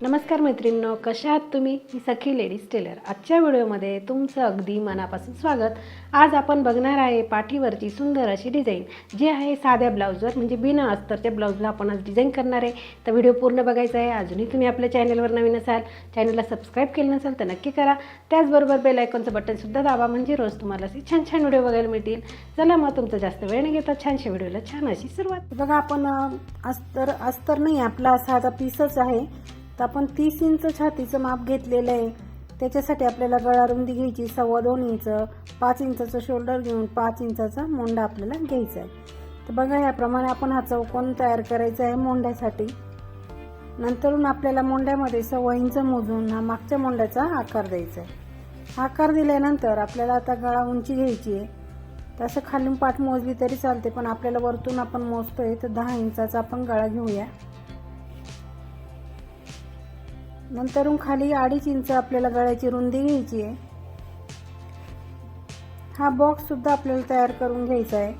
नमस्कार मैत्रिणींनो कशा आहात तुम्ही? मी सखी लेडीज टेलर. आजच्या व्हिडिओमध्ये तुमचं अगदी मनापासून स्वागत. आज आपण बघणार आहे पाठीवरची सुंदर अशी डिझाईन जी आहे साध्या ब्लाऊजवर म्हणजे बिना अस्तरच्या ब्लाऊजला आपण आज डिझाईन करणार आहे. तर व्हिडिओ पूर्ण बघायचा आहे. अजूनही तुम्ही आपल्या चॅनलवर नवीन असाल चॅनलला सबस्क्राईब केलं नसाल तर नक्की करा. त्याचबरोबर बेल आयकॉनचं बटनसुद्धा दाबा म्हणजे रोज तुम्हाला असे छान छान व्हिडिओ बघायला मिळतील. चला मग तुमचा जास्त वेळ नाही घेता छानशा व्हिडिओला छान अशी सुरुवात. बघा आपण अस्तर अस्तर नाही आपला साधा पीसच आहे. तर आपण तीस इंच छातीचं माप घेतलेलं आहे. त्याच्यासाठी आपल्याला गळा रुंदी घ्यायची सव्वा दोन इंच पाच इंचाचं शोल्डर घेऊन पाच इंचाचा मोंडा आपल्याला घ्यायचा आहे. तर बघा याप्रमाणे आपण हा चौकोन तयार करायचा आहे मोंड्यासाठी. नंतरून आपल्याला मोंड्यामध्ये सव्वा इंच मोजून हा मागच्या मोंड्याचा आकार द्यायचा आहे. आकार दिल्यानंतर आपल्याला आता गळा उंची घ्यायची आहे. तसं खालून पाठ मोजली तरी चालते पण आपल्याला वरतून आपण मोजतोय तर दहा इंचाचा आपण गळा घेऊया. नंतरून खाली अडीच इंच आपल्याला गळ्याची रुंदी घ्यायची आहे. हा बॉक्स सुद्धा आपल्याला तयार करून घ्यायचा आहे.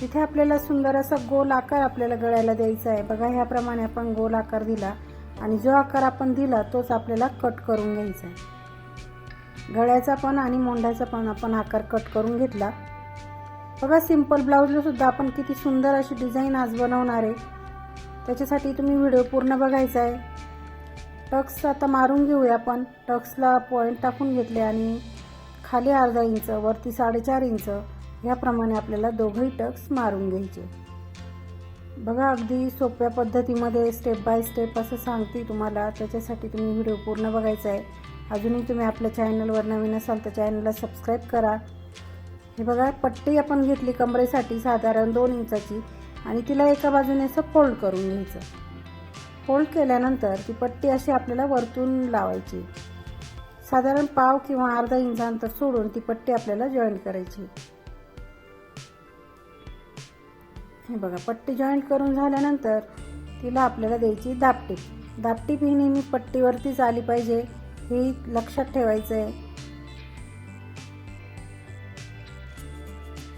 तिथे आपल्याला सुंदर असा गोल आकार आपल्याला गळ्याला द्यायचा आहे. बघा ह्याप्रमाणे आपण गोल आकार दिला आणि जो आकार आपण दिला तोच आपल्याला कट करून घ्यायचा आहे. गळ्याचा पण आणि मोंढ्याचा पण आपण आकार कट करून घेतला. बघा सिंपल ब्लाऊजला सुद्धा आपण किती सुंदर अशी डिझाईन आज बनवणार आहे. त्याच्यासाठी तुम्ही व्हिडिओ पूर्ण बघायचा आहे. टक्स आता मारून घेऊया आपण टक्सला पॉईंट टाकून घेतले आणि खाली अर्धा इंच वरती साडेचार इंच याप्रमाणे आपल्याला दोघंही टक्स मारून घ्यायचे. बघा अगदी सोप्या पद्धतीमध्ये स्टेप बाय स्टेप असं सांगते तुम्हाला. त्याच्यासाठी तुम्ही व्हिडिओ पूर्ण बघायचा आहे. अजूनही तुम्ही आपल्या चॅनलवर नवीन असाल तर चॅनलला सबस्क्राईब करा. हे बघा पट्टी आपण घेतली कमरेसाठी साधारण दोन इंचाची आणि तिला एका बाजूने असं फोल्ड करून घ्यायचं. फोल्ड केल्यानंतर ती पट्टी अशी आपल्याला वरतून लावायची. साधारण पाव किंवा अर्धा इंच अंतर सोडून ती पट्टी आपल्याला जॉईंट करायची. हे बघा पट्टी जॉईंट करून झाल्यानंतर तिला आपल्याला द्यायची दापटीप दापटीप ही नेहमी पट्टीवरतीच आली पाहिजे हे लक्षात ठेवायचं आहे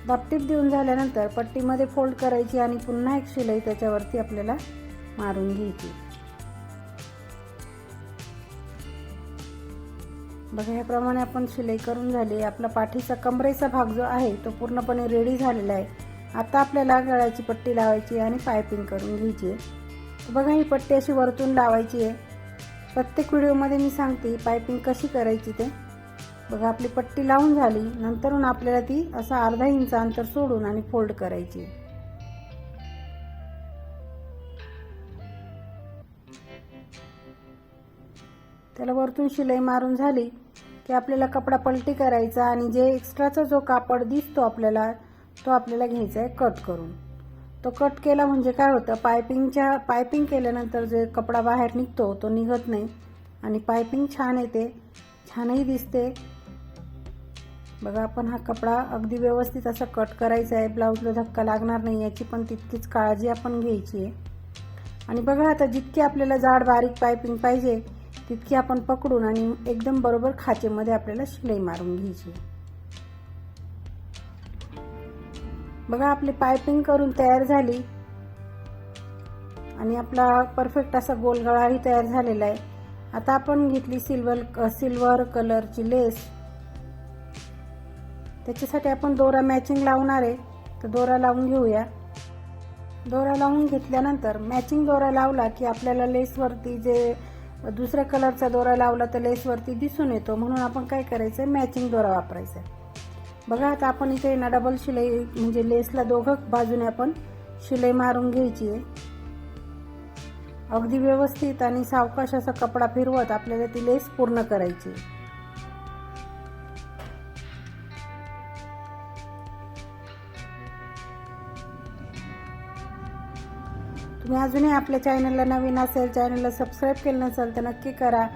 दापटीप देऊन झाल्यानंतर पट्टीमध्ये फोल्ड करायची आणि पुन्हा एक शिलाई त्याच्यावरती आपल्याला मारून घ्यायची. बघा ह्याप्रमाणे आपण शिलाई करून झाली. आपला पाठीचा कमरेचा भाग जो आहे तो पूर्णपणे रेडी झालेला आहे. आता आपल्याला गळ्याची पट्टी लावायची आणि पायपिंग करून घ्यायची आहे. बघा ही पट्टी अशी वरतून लावायची आहे. प्रत्येक व्हिडिओमध्ये मी सांगते पायपिंग कशी करायची ते. बघा आपली पट्टी लावून झाली. नंतरून आपल्याला ती असा अर्धा इंच अंतर सोडून आणि फोल्ड करायची त्याला वरतून शिलाई मारून झाली की आपल्याला कपडा पलटी करायचा आणि जे एक्स्ट्राचा जो कापड दिसतो आपल्याला तो आपल्याला घ्यायचा आहे कट करून. तो कट केला म्हणजे काय होतं? पायपिंगच्या पायपिंग केल्यानंतर जे कपडा बाहेर निघतो तो निघत नाही. आणि पायपिंग छान येते छानही दिसते. बघा आपण हा कपडा अगदी व्यवस्थित असा कट करायचा आहे. ब्लाऊजला धक्का लागणार नाही याची पण तितकीच काळजी आपण घ्यायची आहे. आणि बघा आता जितकी आपल्याला जाड बारीक पायपिंग पाहिजे तितकी आपण पकडून आणि एकदम बरोबर खाचेमध्ये आपल्याला शिलाई मारून घ्यायची. बघा आपली पायपिंग करून तयार झाली. आणि आपला परफेक्ट असा गोलगळाही तयार झालेला आहे. आता आपण घेतली सिल्वर सिल्वर कलरची लेस. त्याच्यासाठी आपण दोरा मॅचिंग लावणार आहे. तर दोरा लावून घेऊया. दोरा लावून घेतल्यानंतर मॅचिंग दोरा लावला की आपल्याला लेसवरती जे दुसऱ्या कलरचा दोरा लावला तर लेसवरती दिसून येतो. म्हणून आपण काय करायचं? आहे मॅचिंग दोरा वापरायचा. बघा आता आपण इथे ना डबल शिलाई म्हणजे लेसला दोघं बाजूने आपण शिलाई मारून घ्यायची आहे. अगदी व्यवस्थित आणि सावकाश असा कपडा फिरवत आपल्याला ती लेस पूर्ण करायची आहे. तुम्ही अजूनही आपल्या चॅनलला नवीन असेल चॅनलला सबस्क्राईब केलं नसेल तर नक्की करा.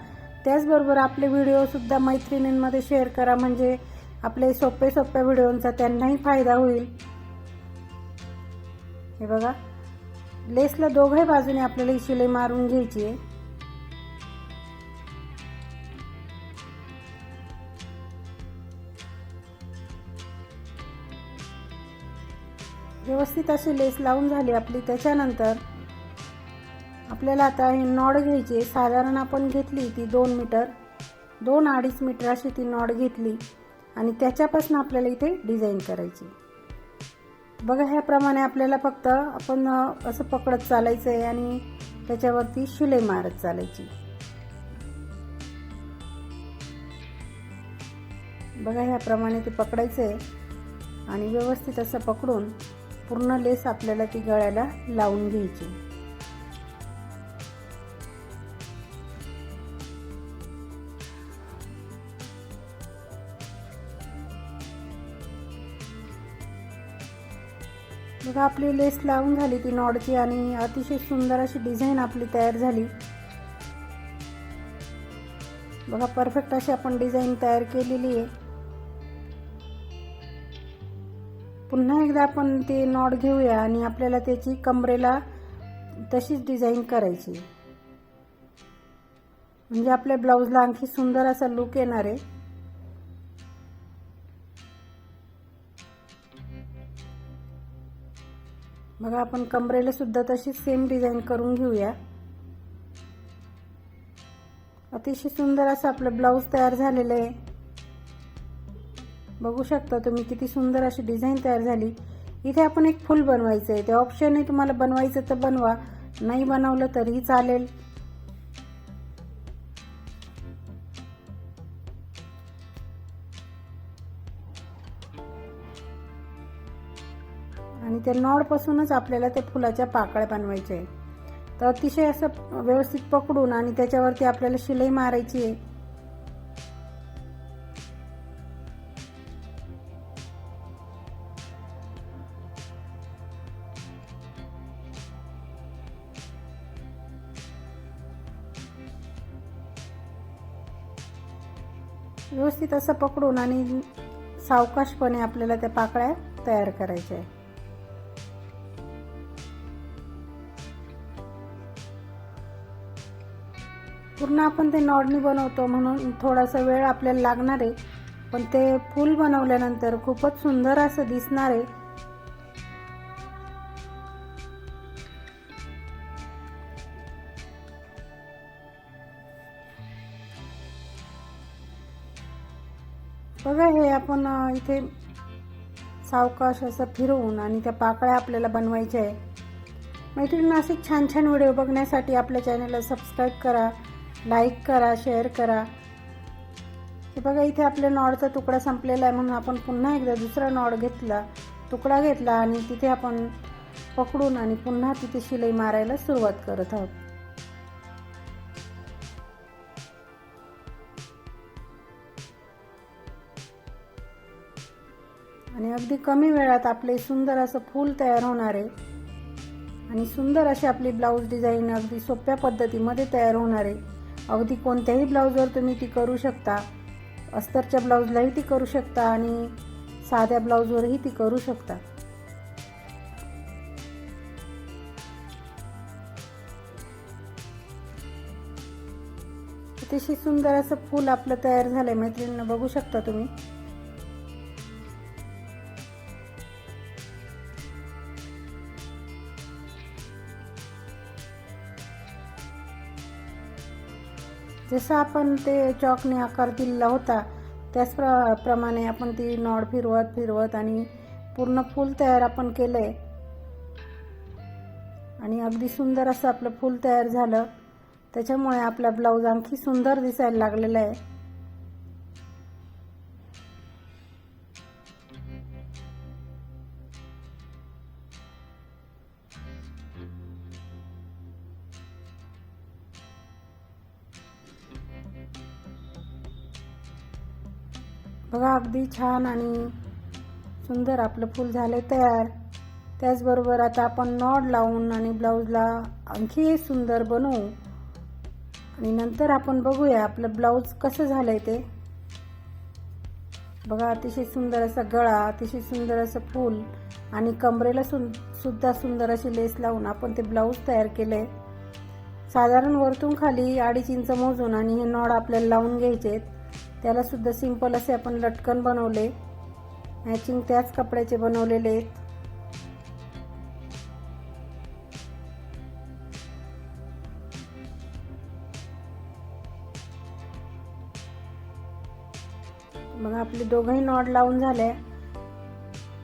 त्याचबरोबर आपले व्हिडिओसुद्धा मैत्रिणींमध्ये शेअर करा. म्हणजे आपले सोपे सोप्या व्हिडिओंचा त्यांनाही फायदा होईल. हे बघा. लेसला दोघही बाजूने आपल्याला ही शिलाई मारून घ्यायची आहे. व्यवस्थित अशी लेस लावून झाली आपली. त्याच्यानंतर आपल्याला आता हे नॉड घ्यायची साधारण आपण घेतली ती दोन मीटर. दोन अडीच मीटर अशी ती नॉड घेतली. आणि त्याच्यापासून आपल्याला इथे डिझाईन करायची बघा ह्याप्रमाणे आपल्याला फक्त आपण असं पकडत चालायचं आहे आणि त्याच्यावरती शिलाई मारत चालायची. बघा ह्याप्रमाणे ते पकडायचं आहे. आणि व्यवस्थित असं पकडून पूर्ण लेस आपल्याला ती गळ्याला लावून घ्यायची बघा आपली लेस लावून झाली ती नॉडची आणि अतिशय सुंदर अशी डिझाईन आपली तयार झाली. बघा परफेक्ट अशी आपण डिझाईन तयार केलेली आहे. पुन्हा एकदा आपण ते नॉड घेऊया आणि आपल्याला त्याची कमरेला तशीच डिझाईन करायची म्हणजे आपल्या ब्लाऊजला आणखी सुंदर असा लुक येणार आहे. बघा आपण कमरेला सुद्धा तशीच सेम डिझाईन करून घेऊया. अतिशय सुंदर असं आपलं ब्लाऊज तयार झालेलं आहे. बघू शकता तुम्ही किती सुंदर अशी डिझाईन तयार झाली. इथे आपण एक फुल बनवायचं आहे. ते ऑप्शन आहे तुम्हाला बनवायचं तर बनवा. नाही बनवलं तरीही चालेल. आणि त्या नॉडपासूनच आपल्याला त्या फुलाच्या पाकळ्या बनवायच्या आहे तर अतिशय असं व्यवस्थित पकडून आणि त्याच्यावरती आपल्याला शिलाई मारायची आहे. व्यवस्थित असं पकडून आणि सावकाशपणे आपल्याला त्या पाकळ्या तयार करायच्या आहे पूर्ण आपण ते नॉडनी बनवतो म्हणून थोडासा वेळ आपल्याला लागणार आहे. पण ते फूल बनवल्यानंतर खूपच सुंदर असं दिसणार आहे. बघा हे आपण इथे सावकाश असं फिरवून आणि त्या पाकळ्या आपल्याला बनवायच्या आहे. मैत्रिणी असे छान छान व्हिडिओ बघण्यासाठी आपल्या चॅनलला सबस्क्राईब करा. लाईक करा शेअर करा. हे बघा इथे आपल्या नॉडचा तुकडा संपलेला आहे. म्हणून आपण पुन्हा एकदा दुसरा नॉड घेतला तुकडा घेतला आणि तिथे आपण पकडून आणि पुन्हा तिथे शिलाई मारायला सुरुवात करत आहोत. आणि अगदी कमी वेळात आपले सुंदर असं फूल तयार होणार आहे. आणि सुंदर अशी आपली ब्लाऊज डिझाईन अगदी सोप्या पद्धतीमध्ये तयार होणार आहे. अगदी कोणत्याही ब्लाऊजवर तुम्ही ती करू शकता. अस्तरच्या ब्लाऊजलाही ती करू शकता आणि साध्या ब्लाऊजवरही ती करू शकता. अतिशय सुंदर असं फूल आपलं तयार झालंय मैत्रिणींना बघू शकता तुम्ही. जसं आपण ते चॉकने आकार दिलेला होता त्याच प्र प्रमाणे आपण ती नॉड फिरवत फिरवत आणि पूर्ण फूल तयार आपण केलं आहे आणि अगदी सुंदर असं आपलं फूल तयार झालं. त्याच्यामुळे आपला ब्लाऊज आणखी सुंदर दिसायला लागलेला आहे. बघा अगदी छान आणि सुंदर आपलं फूल झालं तयार. त्याचबरोबर आता आपण नॉड लावून आणि ब्लाऊजला आणखी सुंदर बनवू. आणि नंतर आपण बघूया आपलं ब्लाऊज कसं झालंय ते. बघा अतिशय सुंदर असा गळा अतिशय सुंदर असं फूल आणि कमरेला सु सुद्धा सुंदर अशी लेस लावून आपण ते ब्लाऊज तयार केलंय. साधारण वरतून खाली अडीच इंच मोजून आणि हे नॉड आपल्याला लावून घ्यायचे आहेत त्यालासुद्धा सिंपल असे आपण लटकन बनवले. मॅचिंग त्याच कपड्याचे बनवलेले आहेत. मग आपली दोघंही नॉड लावून झाले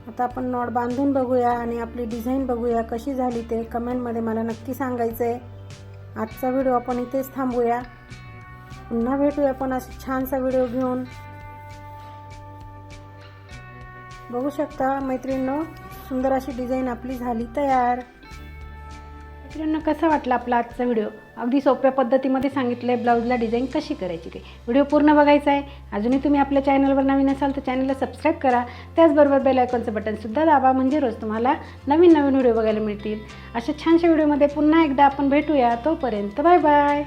आता आपण नॉड बांधून बघूया आणि आपली डिझाईन बघूया कशी झाली ते कमेंटमध्ये मला नक्की सांगायचं आहे आजचा व्हिडिओ आपण इथेच थांबूया. पुन्हा भेटूया. आपण असं छानसा व्हिडिओ घेऊन. बघू शकता मैत्रिणींनो सुंदर अशी डिझाईन आपली झाली तयार. मित्रांनो कसा वाटला आपला आजचा व्हिडिओ? अगदी सोप्या पद्धतीमध्ये सांगितलं आहे ब्लाऊजला डिझाईन कशी करायची ते. व्हिडिओ पूर्ण बघायचा आहे. अजूनही तुम्ही आपल्या चॅनलवर नवीन असाल तर चॅनलला सबस्क्राईब करा. त्याचबरोबर बेल आयकॉनचं बटनसुद्धा दाबा म्हणजे रोज तुम्हाला नवीन नवीन व्हिडिओ बघायला मिळतील. अशा छानशा व्हिडिओमध्ये पुन्हा एकदा आपण भेटूया. तोपर्यंत बाय बाय.